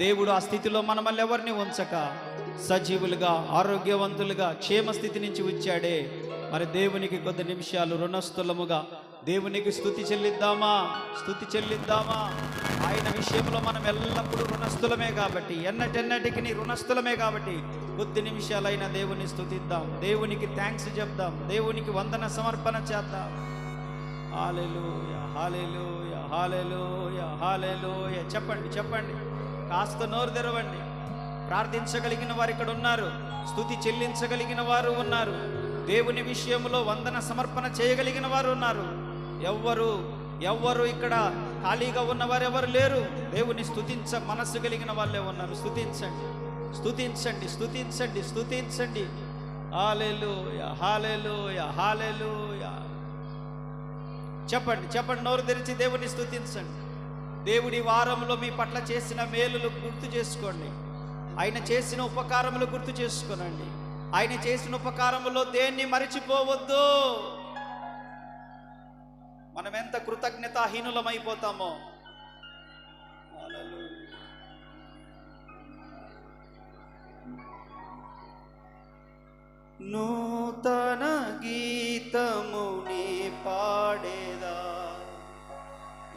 దేవుడు ఆ స్థితిలో మనమల్ని ఎవరిని ఉంచక సజీవులుగా ఆరోగ్యవంతులుగా క్షేమ స్థితి నుంచి వచ్చాడే. మరి దేవునికి కొద్ది నిమిషాలు రుణస్థులముగా దేవునికి స్థుతి చెల్లిద్దామా? స్థుతి చెల్లిద్దామా? ఆయన విషయంలో మనం ఎల్లప్పుడూ రుణస్థులమే కాబట్టి ఎన్నటెన్నటికి నీ రుణస్థులమే కాబట్టి కొద్ది నిమిషాలైన దేవుని స్థుతిద్దాం. దేవునికి థ్యాంక్స్ చెప్దాం. దేవునికి వందన సమర్పణ చేద్దాం. హాలెలూయ హాలెలూయ హాలెలూయ హాలెలూయ చెప్పండి చెప్పండి. కాస్త నోరు తెరవండి. ప్రార్థించగలిగిన వారు ఇక్కడ ఉన్నారు. స్థుతి చెల్లించగలిగిన వారు ఉన్నారు. దేవుని విషయంలో వందన సమర్పణ చేయగలిగిన వారు ఉన్నారు. ఎవ్వరు ఎవ్వరు ఇక్కడ ఖాళీగా ఉన్నవారు ఎవరు లేరు. దేవుని స్థుతించ మనస్సు కలిగిన వాళ్ళే ఉన్నారు. స్థుతించండి. స్థుతించండి స్థుతించండి స్థుతించండి. హాలెలూయ హాలేలు హాలెలూయ చెప్పండి చెప్పండి. నోరు తెరిచి దేవుని స్థుతించండి. దేవుడి వారంలో మీ పట్ల చేసిన మేలులు గుర్తు చేసుకోండి. ఆయన చేసిన ఉపకారములు గుర్తు చేసుకోనండి. ఆయన చేసిన ఉపకారములో దేన్ని మరిచిపోవద్దు? మనం ఎంత కృతజ్ఞతాహీనులమైపోతామో. నూతన గీతముని పాడేదా?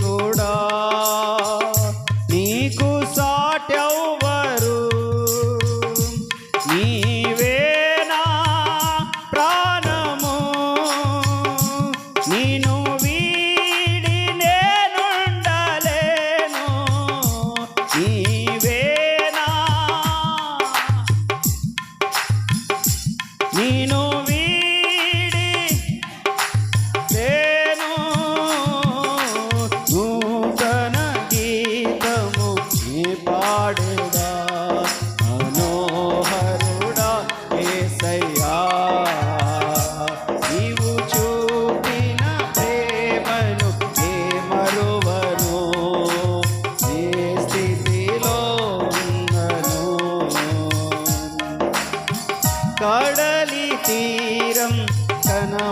కూడా నీకు సా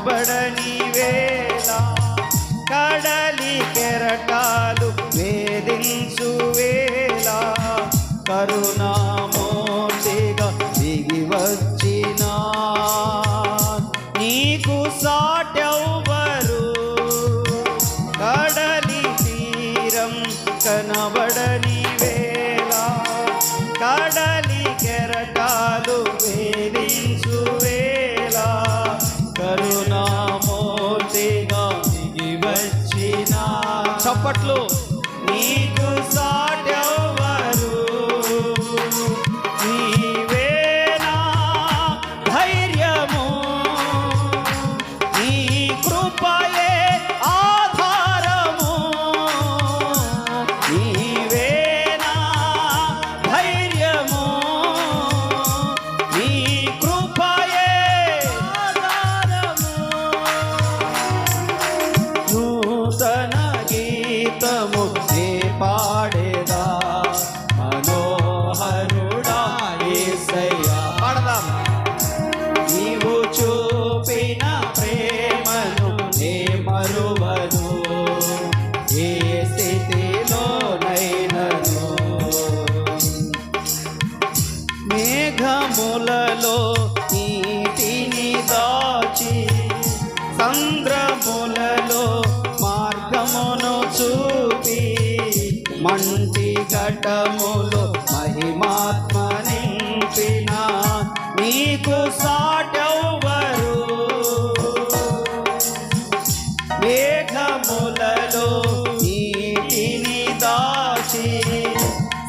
లోబడని వేళ కడలి కెరటాలు వేధించు వేళ కరుణ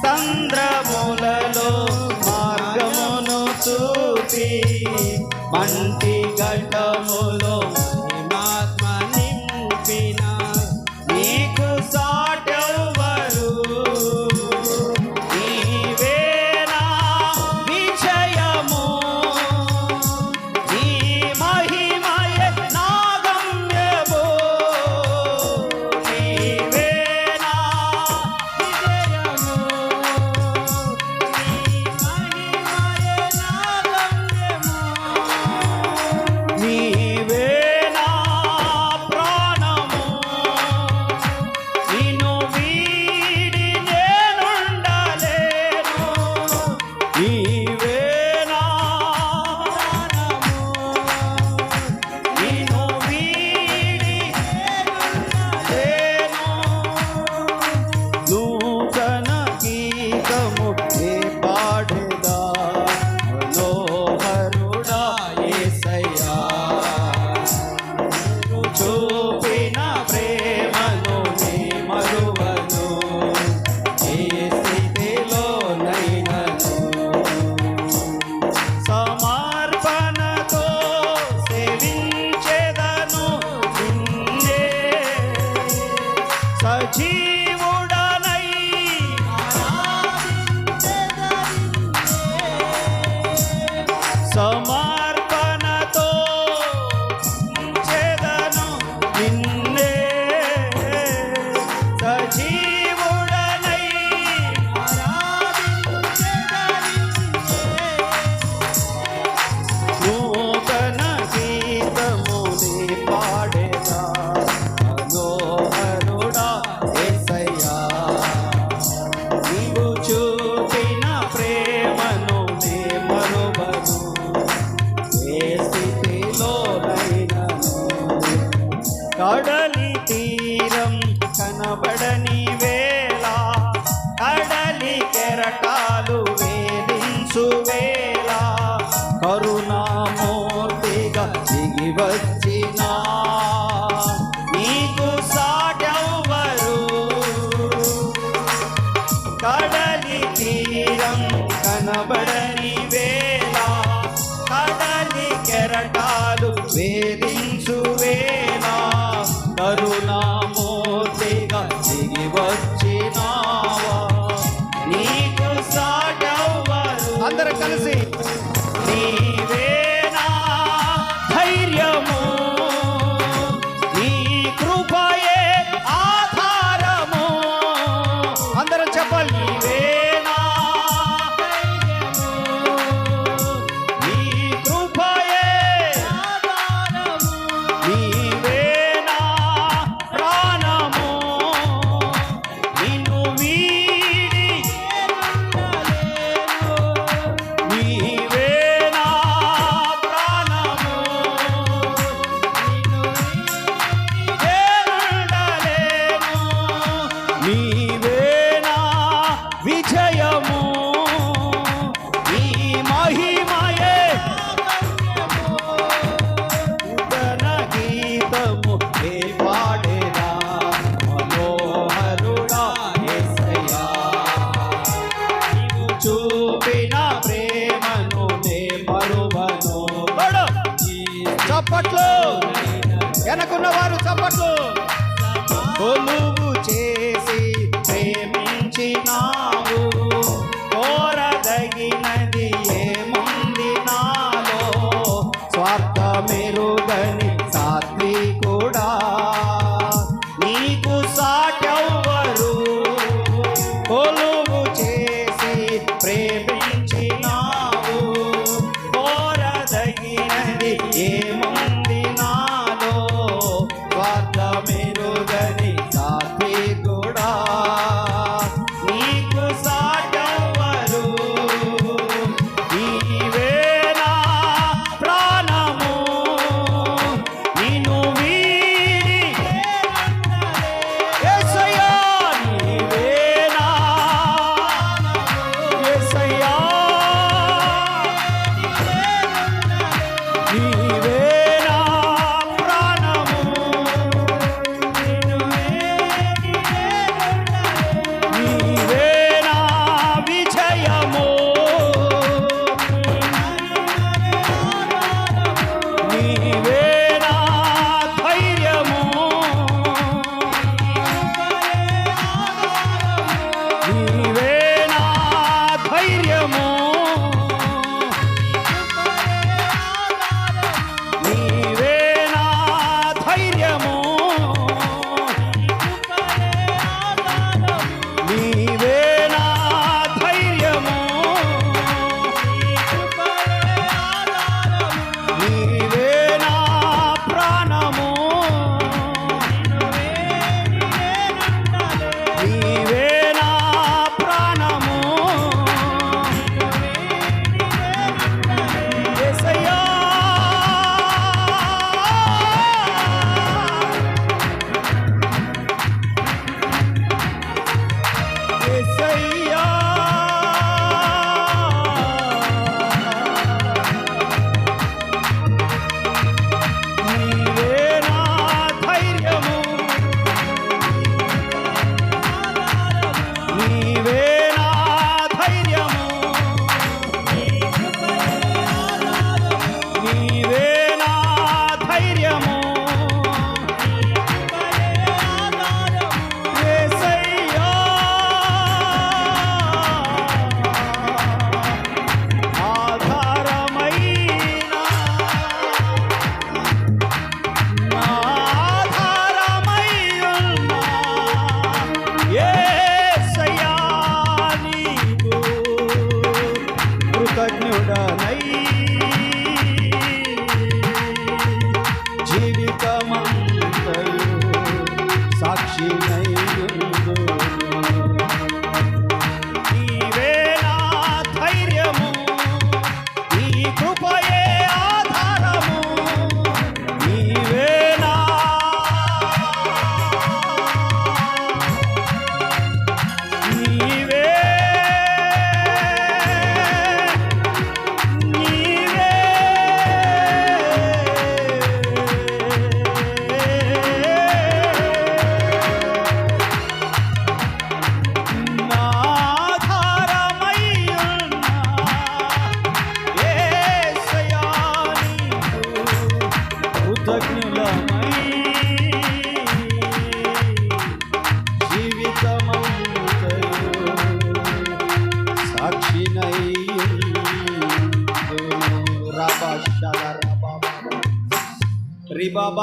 సంద్రములలో మార్గమును చూపి మంటి అందరూ నీవే Butler.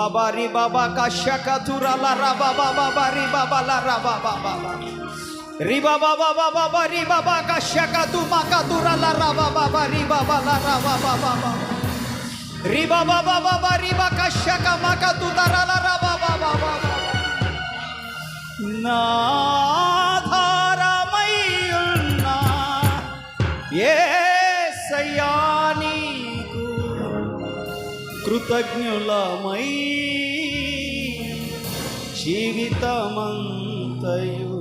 బాబా రి బాబా కషక తురల రబా బాబా రి బాబా ల రబా బాబా రిబా బాబా బాబా రి బాబా కషక తు మక తురల రబా బాబా రి బాబా ల రబా బాబా రి బాబా బాబా రిబా కషక మక తు తరల రబా బాబా నాధారమయ్యున్నా కృతజ్ఞులమై జీవితమంతయు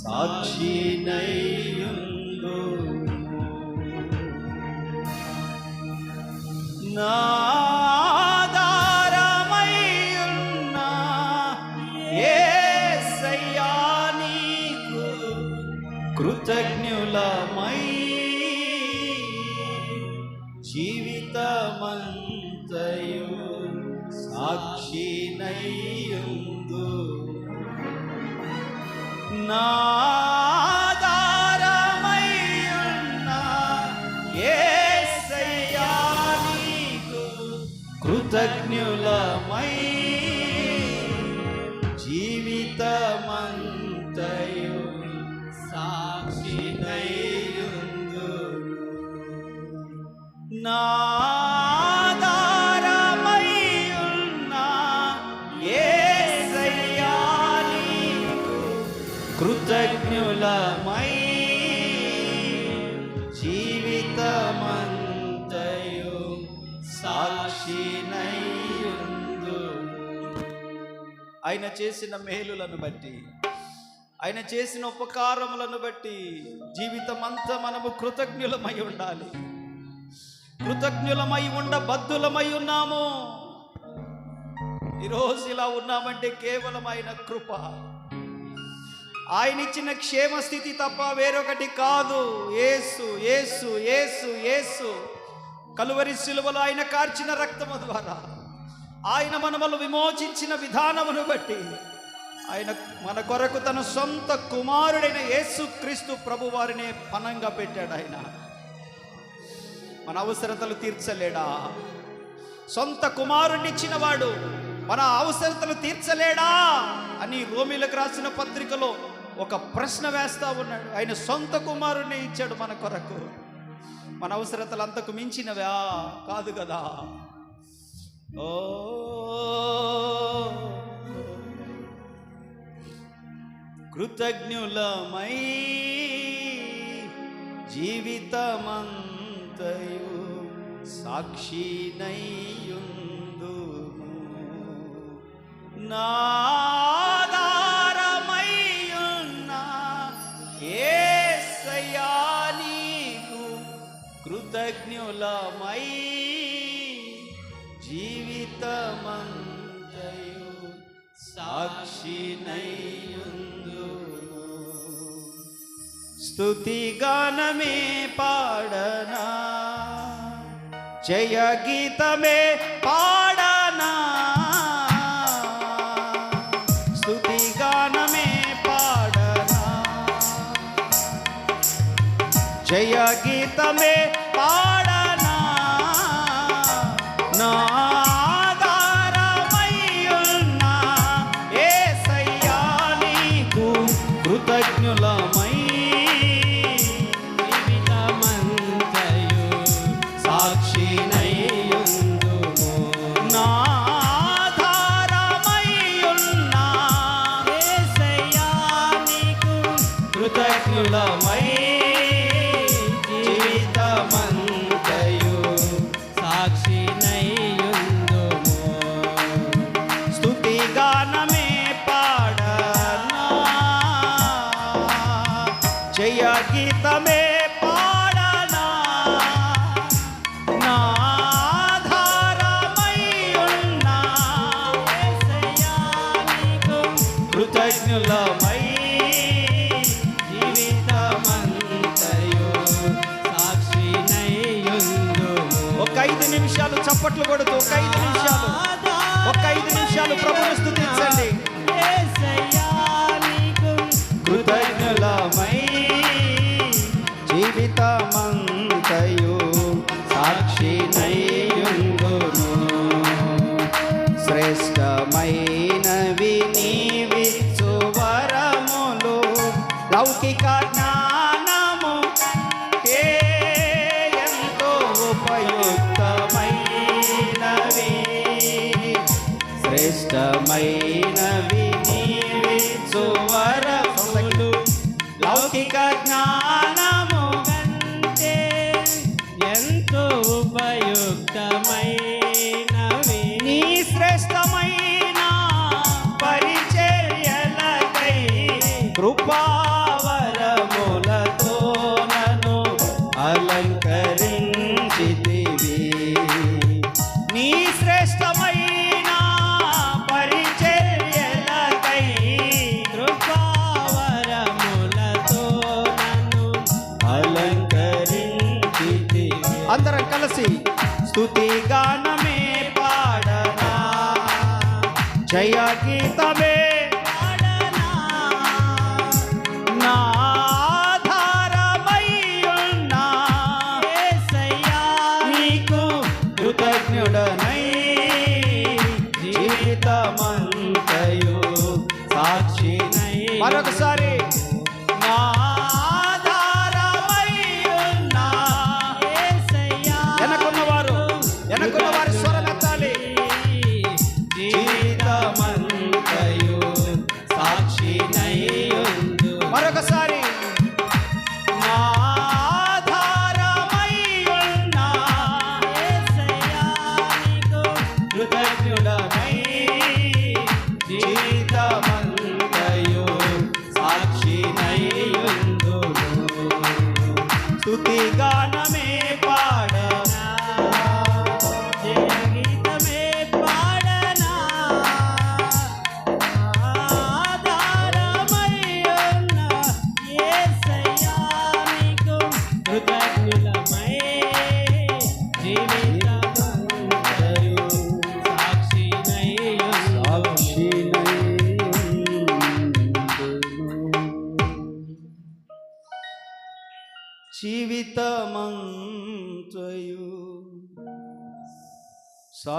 సాక్షినయ్యుందు నా ఆయన చేసిన మేలులను బట్టి ఆయన చేసిన ఉపకారములను బట్టి జీవితం అంతా మనము కృతజ్ఞులమై ఉండాలి. కృతజ్ఞులమై ఉండ బద్దులమై ఉన్నాము. ఈరోజు ఇలా ఉన్నామంటే కేవలం ఆయన కృప. ఆయన ఇచ్చిన క్షేమ స్థితి తప్ప వేరొకటి కాదు. ఏసు ఏసు ఏసు ఏసు కలువరి శిలువలో ఆయన కార్చిన రక్తము ద్వారా. ఆయన మనమలు విమోచించిన విధానమును బట్టి ఆయన మన కొరకు తన సొంత కుమారుడైన యేసు క్రీస్తు ప్రభు వారినే పనంగా పెట్టాడు ఆయన. మన అవసరతలు తీర్చలేడా? సొంత కుమారుడిచ్చిన వాడు మన అవసరతలు తీర్చలేడా? అని రోమిలకు రాసిన పత్రికలో ఒక ప్రశ్న వేస్తా ఉన్నాడు. ఆయన సొంత కుమారుణ్ణి ఇచ్చాడు మన కొరకు. మన అవసరతలు అంతకు మించినవా? కాదు కదా. కృతజ్ఞులమై జీవితమంతయు సాక్షినయ్యుందుము నా సాక్షినయ్యుందుము స్తుతిగానమే పాడనా. జయ గీతమే పాడనా చప్పట్లు కొడుతూ ఒక ఐదు నిమిషాలు ఒక ఐదు నిమిషాలు ప్రభుని స్థుతించండి కృతజ్ఞులమై జీవితమంతయు సాక్షినయ్యుందును శ్రేష్టమైనవి లౌకిక జ్ఞానము ఎంతో ఉపయుక్తమైనవి శ్రేష్టమైనవి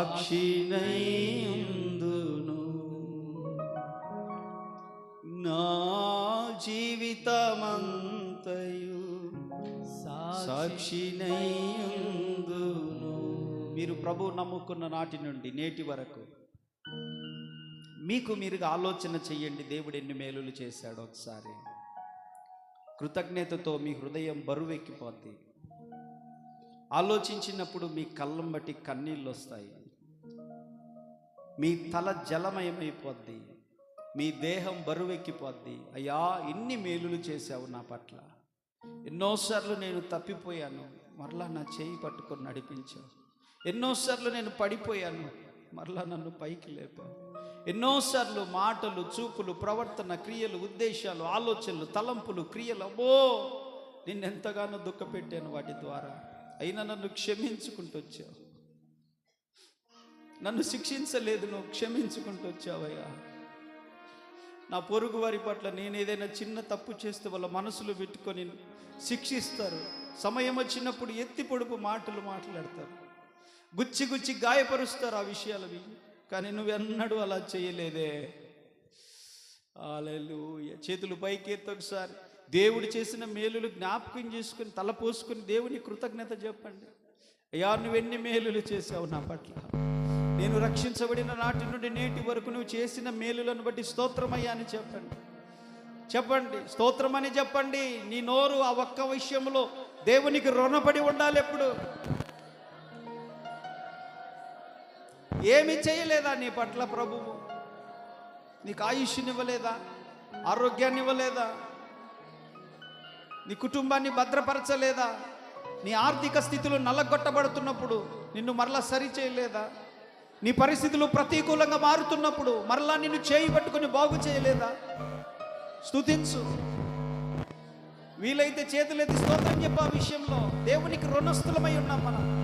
సాక్షినైందును. నా జీవితమంతయు సాక్షినైందును. మీరు ప్రభు నమ్ముకున్న నాటి నుండి నేటి వరకు మీకు మీరుగా ఆలోచన చెయ్యండి దేవుడు ఎన్ని మేలులు చేశాడో ఒకసారి. కృతజ్ఞతతో మీ హృదయం బరువెక్కిపోద్ది. ఆలోచించినప్పుడు మీ కళ్ళం బట్టి కన్నీళ్ళు వస్తాయి మీ తల జలమయమైపోద్ది మీ దేహం బరువెక్కిపోద్ది. అయ్యా ఎన్ని మేలులు చేశావు నా పట్ల. ఎన్నోసార్లు నేను తప్పిపోయాను మరలా నా చేయి పట్టుకొని నడిపించావు. ఎన్నోసార్లు నేను పడిపోయాను మరలా నన్ను పైకి లేపావు. ఎన్నోసార్లు మాటలు చూపులు ప్రవర్తన క్రియలు ఉద్దేశాలు ఆలోచనలు తలంపులు క్రియలు అబ్బో! నిన్నెంతగానో దుఃఖపెట్టాను వాటి ద్వారా. అయినా నన్ను క్షమించుకుంటూ వచ్చావు. నన్ను శిక్షించలేదు నువ్వు క్షమించుకుంటూ వచ్చావయ్యా. నా పొరుగు వారి పట్ల నేను ఏదైనా చిన్న తప్పు చేస్తే వాళ్ళ మనసులు పెట్టుకొని శిక్షిస్తారు. సమయం వచ్చినప్పుడు ఎత్తి పొడుపు మాటలు మాట్లాడతారు. గుచ్చి గుచ్చి గాయపరుస్తారు ఆ విషయాలవి. కానీ నువ్వెన్నడూ అలా చేయలేదే. ఆలూయ చేతులు పైకెత్తి ఒకసారి. దేవుడు చేసిన మేలులు జ్ఞాపకం చేసుకుని తల పోసుకుని దేవుని కృతజ్ఞత చెప్పండి. అయ్యా నువ్వెన్ని మేలులు చేసావు నా పట్ల? నేను రక్షించబడిన నాటి నుండి నేటి వరకు నువ్వు చేసిన మేలులను బట్టి స్తోత్రమయ్యా అని చెప్పండి. చెప్పండి. స్తోత్రం అని చెప్పండి. నీ నోరు ఆ ఒక్క విషయంలో దేవునికి రుణపడి ఉండాలి ఎప్పుడు? ఏమి చేయలేదా నీ పట్ల ప్రభువు? నీకు ఆయుష్నివ్వలేదా? ఆరోగ్యాన్ని ఇవ్వలేదా నీ కుటుంబాన్ని భద్రపరచలేదా? నీ ఆర్థిక స్థితులు నల్లగొట్టబడుతున్నప్పుడు నిన్ను మరలా సరి చేయలేదా? నీ పరిస్థితులు ప్రతికూలంగా మారుతున్నప్పుడు మరలా నిన్ను చేయి పట్టుకుని బాగు చేయలేదా? స్తుతించు. వీలైతే చేతులెత్తి స్తోత్రం చెప్ప ఆ విషయంలో. దేవునికి రుణస్థులమై ఉన్నాం మనం.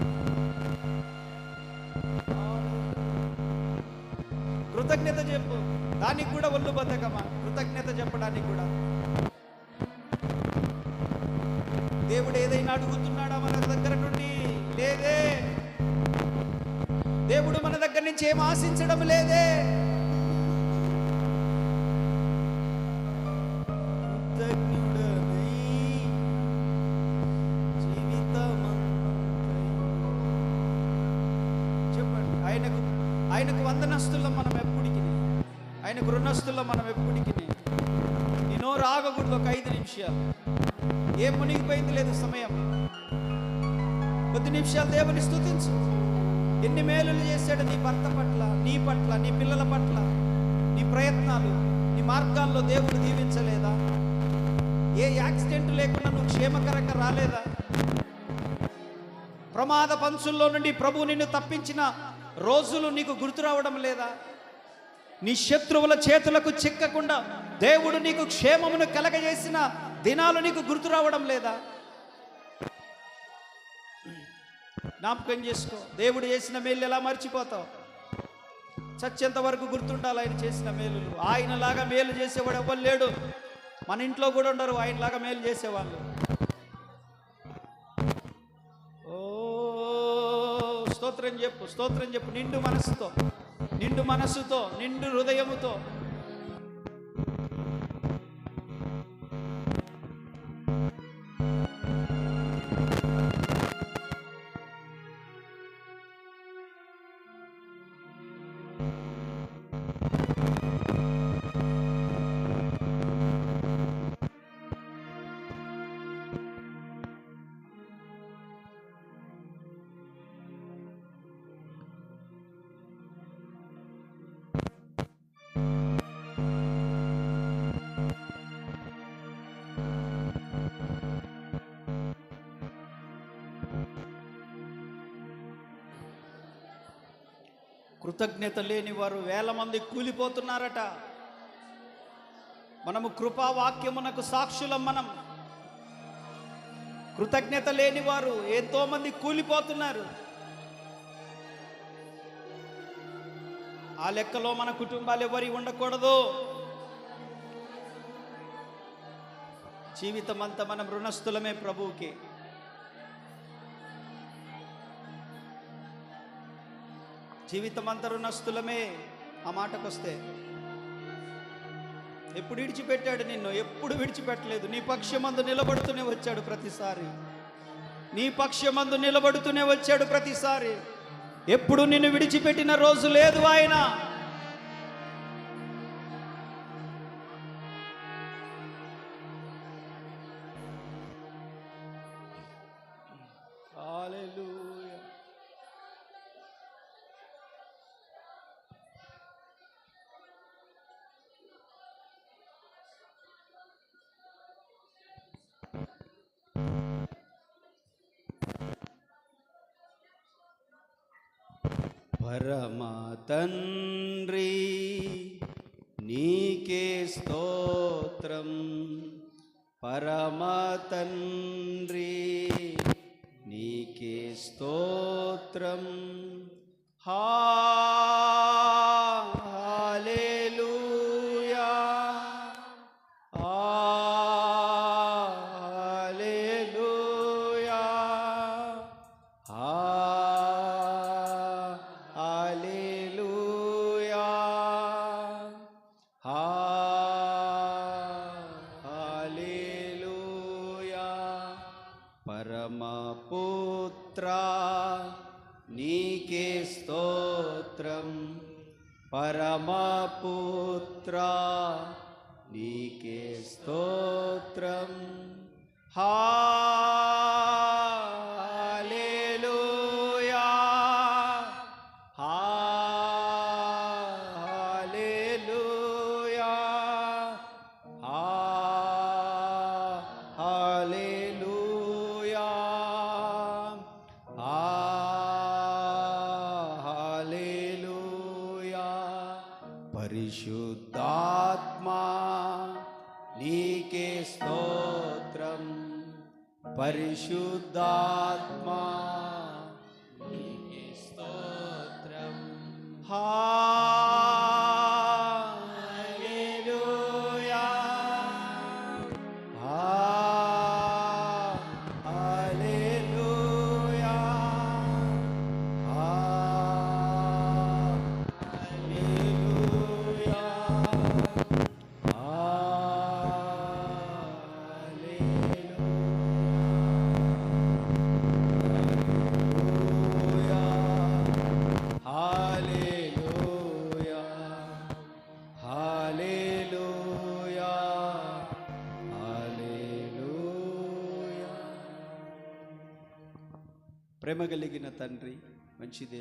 కృతజ్ఞత చెప్పు. దానికి కూడా ఒళ్ళు బతకమా? కృతజ్ఞత చెప్పడానికి కూడా. దేవుడు ఏదైనా అడుగుతున్నాడా మన దగ్గర నుండి? లేదే. దేవుడు మన దగ్గర నుంచి ఏం ఆశించడం లేదే. కృతజ్ఞుడనై చెప్పండి ఆయనకు ఆయనకు వందనస్తుల్లో మనం ఎప్పటికి ఆయనకు రుణస్తుల్లో మనం ఎప్పటికి నేను రాగకూడదు ఒక ఐదు నిమిషాలు. ఏ మునిగిపోయింది లేదు సమయం. కొద్ది నిమిషాలు దేవుని స్తుతించు. ఎన్ని మేలులు చేశాడు నీ భర్త పట్ల నీ పట్ల నీ పిల్లల పట్ల నీ ప్రయత్నాలు నీ మార్గాల్లో దేవుడు దీవించలేదా? ఏ యాక్సిడెంట్ లేకుండా నువ్వు క్షేమకరంగా రాలేదా? ప్రమాద పంచుల్లో నుండి ప్రభు నిన్ను తప్పించిన రోజులు నీకు గుర్తు రావడం లేదా? నీ శత్రువుల చేతులకు చిక్కకుండా దేవుడు నీకు క్షేమమును కలగజేసిన దినాలు నీకు గుర్తు రావడం లేదా? జ్ఞాపకం చేసుకో. దేవుడు చేసిన మేలు ఎలా మర్చిపోతావు? చచ్చేంత వరకు గుర్తుండాలి ఆయన చేసిన మేలులు. ఆయనలాగా మేలు చేసేవాడు ఎవ్వరు లేడు. మన ఇంట్లో కూడా ఉండరు ఆయనలాగా మేలు చేసేవాళ్ళు. ఓ స్తోత్రం చెప్పు స్తోత్రం చెప్పు. నిండు మనసుతో నిండు మనస్సుతో నిండు హృదయముతో కృతజ్ఞత లేని వారు వేల మంది కూలిపోతున్నారట. మనము కృపావాక్యమునకు సాక్షులం మనం. కృతజ్ఞత లేని వారు ఎంతో మంది కూలిపోతున్నారు. ఆ లెక్కలో మన కుటుంబాలు ఎవరి ఉండకూడదు. జీవితం అంతా మనం రుణస్థులమే ప్రభువుకి. జీవితం అంతా రుణస్థులమే ఆ మాటకొస్తే. ఎప్పుడు విడిచిపెట్టాడు నిన్ను? ఎప్పుడు విడిచిపెట్టలేదు? నీ పక్షమందు నిలబడుతూనే వచ్చాడు ప్రతిసారి. నీ పక్షమందు నిలబడుతూనే వచ్చాడు ప్రతిసారి. ఎప్పుడు నిన్ను విడిచిపెట్టిన రోజు లేదు ఆయన. تن शुद्धात्मा नीके स्तोत्रम् परिशुद्धात्मा नीके स्तोत्रम् हा ప్రేమ కలిగిన తండ్రి మంచిదే